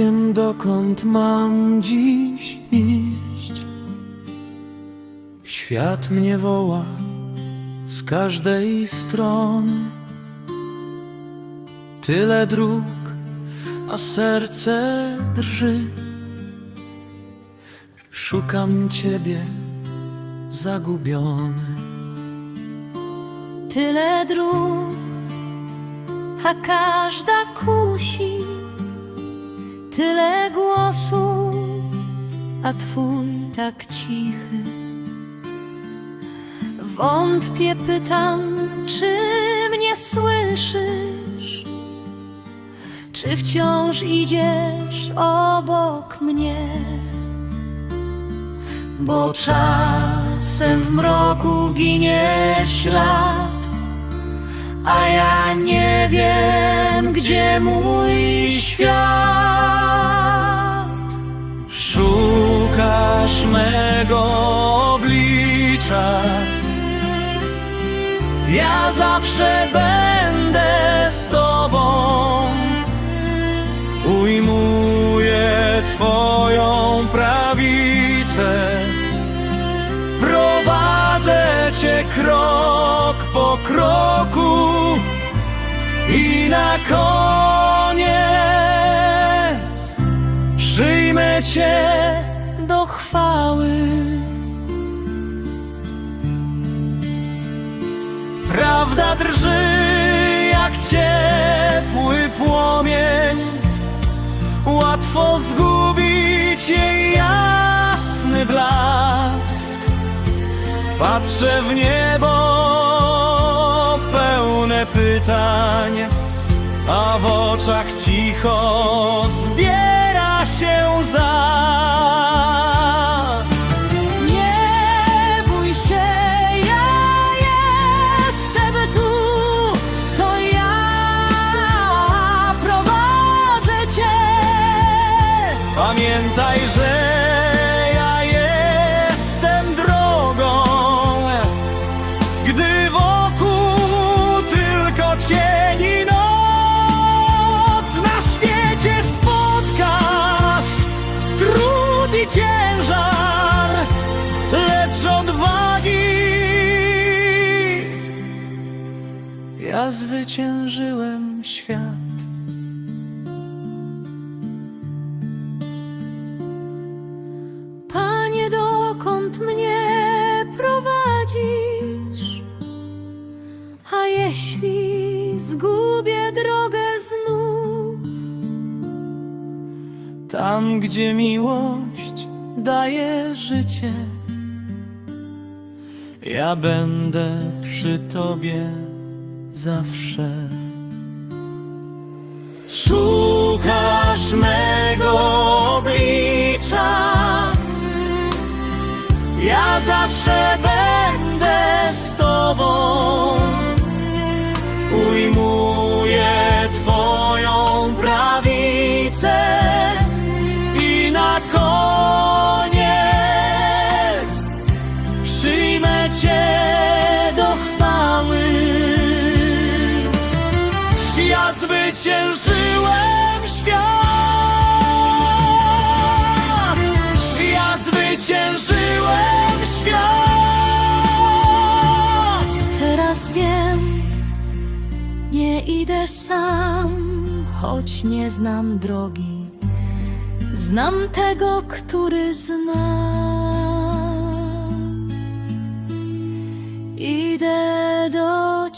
wiem dokąd mam dziś iść. Świat mnie woła z każdej strony. Tyle dróg, a serce drży. Szukam Ciebie zagubiony. Tyle dróg, a każda kusi. A twój tak cichy. Wątpię, pytam, czy mnie słyszysz? Czy wciąż idziesz obok mnie? Bo czasem w mroku ginie ślad, a ja nie wiem, gdzie mój świat. Szukasz mego oblicza. Ja zawsze będę z Tobą. Ujmuję Twoją prawicę. Prowadzę Cię krok po kroku. I na koniec przyjmę Cię do chwały. Prawda drży jak ciepły płomień Łatwo zgubić jej jasny blask Patrzę w niebo pełne pytań A w oczach cicho ja zwyciężyłem świat. Panie, dokąd mnie prowadzisz? A jeśli zgubię drogę znów? Tam, gdzie miłość daje życie, ja będę przy tobie zawsze. Szukasz mego oblicza, ja zawsze będę zwyciężyłem świat, ja zwyciężyłem świat. Teraz wiem, nie idę sam, choć nie znam drogi. Znam tego, który zna. Idę do